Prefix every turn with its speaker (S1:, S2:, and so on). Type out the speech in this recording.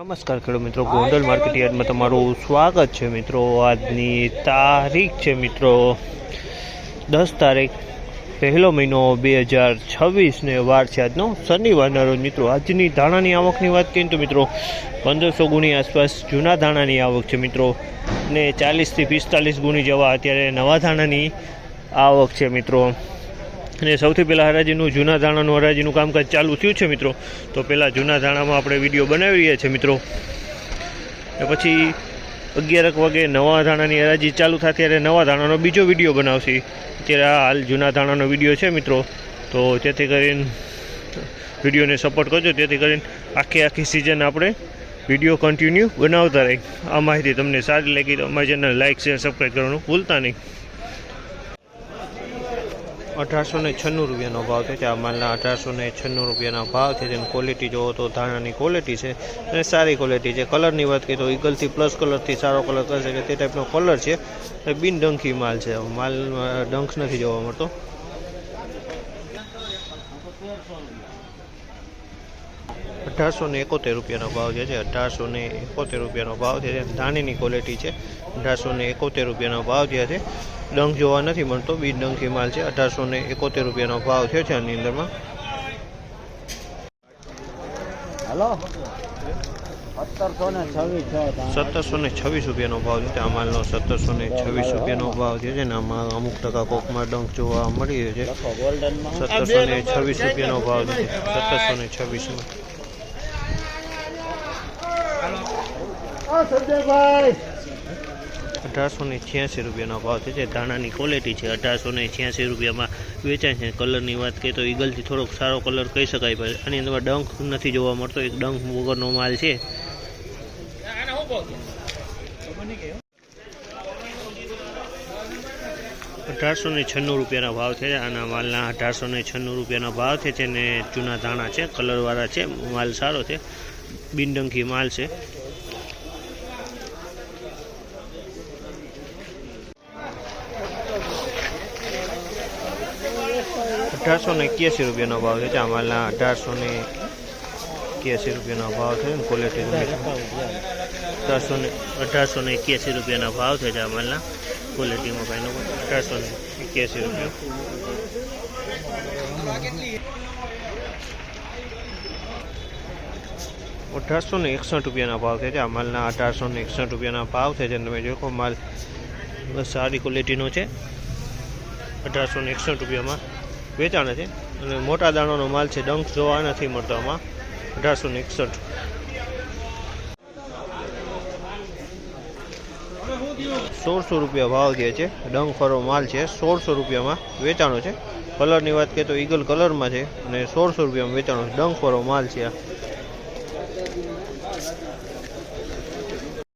S1: નમસ્કાર ખેડૂત મિત્રો, ગોંડલ માર્કેટ તમારું સ્વાગત છે મિત્રો. આજની તારીખ છે મિત્રો દસ તારીખ, પહેલો મહિનો બે હજાર છવ્વીસને વાર છે આજનો શનિવારના રોજ મિત્રો. આજની ધાણાની આવકની વાત કરીએ તો મિત્રો, પંદરસો ગુણી આસપાસ જૂના ધાણાની આવક છે મિત્રો. ને ચાલીસથી પિસ્તાલીસ ગુણી જેવા અત્યારે નવા ધાણાની આવક છે મિત્રો. અને સૌથી પહેલાં હરાજીનું જૂના ધાણાનું હરાજીનું કામકાજ ચાલુ થયું છે મિત્રો. તો પહેલાં જૂના ધાણામાં આપણે વીડિયો બનાવી રહ્યા છીએ મિત્રો. ને પછી અગિયારક વાગે નવા ધાણાની હરાજી ચાલુ થાય ત્યારે નવા ધાણાનો બીજો વીડિયો બનાવશે. અત્યારે આ હાલ જૂના ધાણાનો વીડિયો છે મિત્રો. તો તેથી કરીને વિડીયોને સપોર્ટ કરજો. તેથી કરીને આખી આખી સિઝન આપણે વીડિયો કન્ટિન્યુ બનાવતા રહી. આ માહિતી તમને સારી લાગી તો અમારી ચેનલ લાઇક શેર સબસ્ક્રાઈબ કરવાનું ભૂલતા નહીં. અઢારસો ને છન્નું રૂપિયાનો ભાવ છે આ માલના અઢારસો ને છન્નું રૂપિયાનો ભાવ છે તેની ક્વોલિટી જોવો તો ધાણાની ક્વોલિટી છે અને સારી ક્વોલિટી છે. કલરની વાત કરીએ તો ઈગલથી પ્લસ કલરથી સારો કલર કરશે કે તે ટાઈપનો કલર છે. એ બિનડંખી માલ છે. માલ ડંખ નથી જોવા મળતો. અઢારસો ને એકોતેર રૂપિયાનો ભાવ જે છે. અઢારસો ને એકોતેર રૂપિયાનો ભાવ છે. ધાણીની ક્વોલિટી છે. અઢારસો ને એકોતેર રૂપિયાનો ભાવ જે છે. ડંખ જોવા નથી મળતો. બી ડંખી માલ છે. અઢારસો ને એકોતેર રૂપિયાનો ભાવ થયો છે આની અંદરમાં.
S2: હલો સત્તરસો ને છવ્વીસ
S1: રૂપિયાનો ભાવ છે. આ માલનો સત્તરસો ને છવ્વીસ રૂપિયાનો ભાવ છે ને આમાં અમુક ટકા કોકમાં ડંખ જોવા મળી રહ્યો છે. સત્તરસો ને છવ્વીસ રૂપિયાનો ભાવ છે. સત્તરસો ને છવ્વીસમાં. અઢારસો ને છ્યાસી રૂપિયાનો ભાવ છે જે ધાણાની ક્વોલિટી છે. અઢારસો ને છ્યાસી રૂપિયામાં વેચાય છે. કલરની વાત કરીએ તો ઈગલથી થોડોક સારો કલર કહી શકાય આની અંદર ડંખ નથી જોવા મળતો. એક ડંખ વગરનો માલ છે. અઢારસો ને છન્નું રૂપિયાના ભાવ છે. આના માલના અઢારસો ને છન્નું રૂપિયાના ભાવ છે. ને જૂના ધાણા છે, કલરવાળા છે, માલ સારો છે. બિનડંકી માલ છે. અઢારસો ને એક્યાસી રૂપિયાનો ભાવ છે. આ માલના અઢારસો ને એક્યાસી રૂપિયાનો ભાવ થયો ને ક્વોલિટી અઢારસો ને અઢારસો ને એક્યાસી રૂપિયાના ભાવ છે આ માલના ક્વોલિટીમાં ભાઈનો. અઢારસો ને એક્યાસી રૂપિયા. અઢારસો ને એકસઠ રૂપિયાના ભાવ છે આ માલના. અઢારસો ને એકસઠ રૂપિયાના ભાવ છે તમે જોખો માલ સારી ક્વોલિટીનો છે. અઢારસો ને એકસઠ રૂપિયામાં વેચાણ છે. અને મોટા દાણાનો માલ છે, ડંખ જોવા નથી મળતો આમાં. અઢારસો ને એકસઠ સોળસો રૂપિયા ભાવ જે છે. ડંગફરો માલ છે. સોળસો રૂપિયામાં વેચાણો છે. કલરની વાત કરીએ તો ઈગલ કલરમાં છે અને સોળસો રૂપિયામાં વેચાણો છે. ડંગફરો માલ છે આ.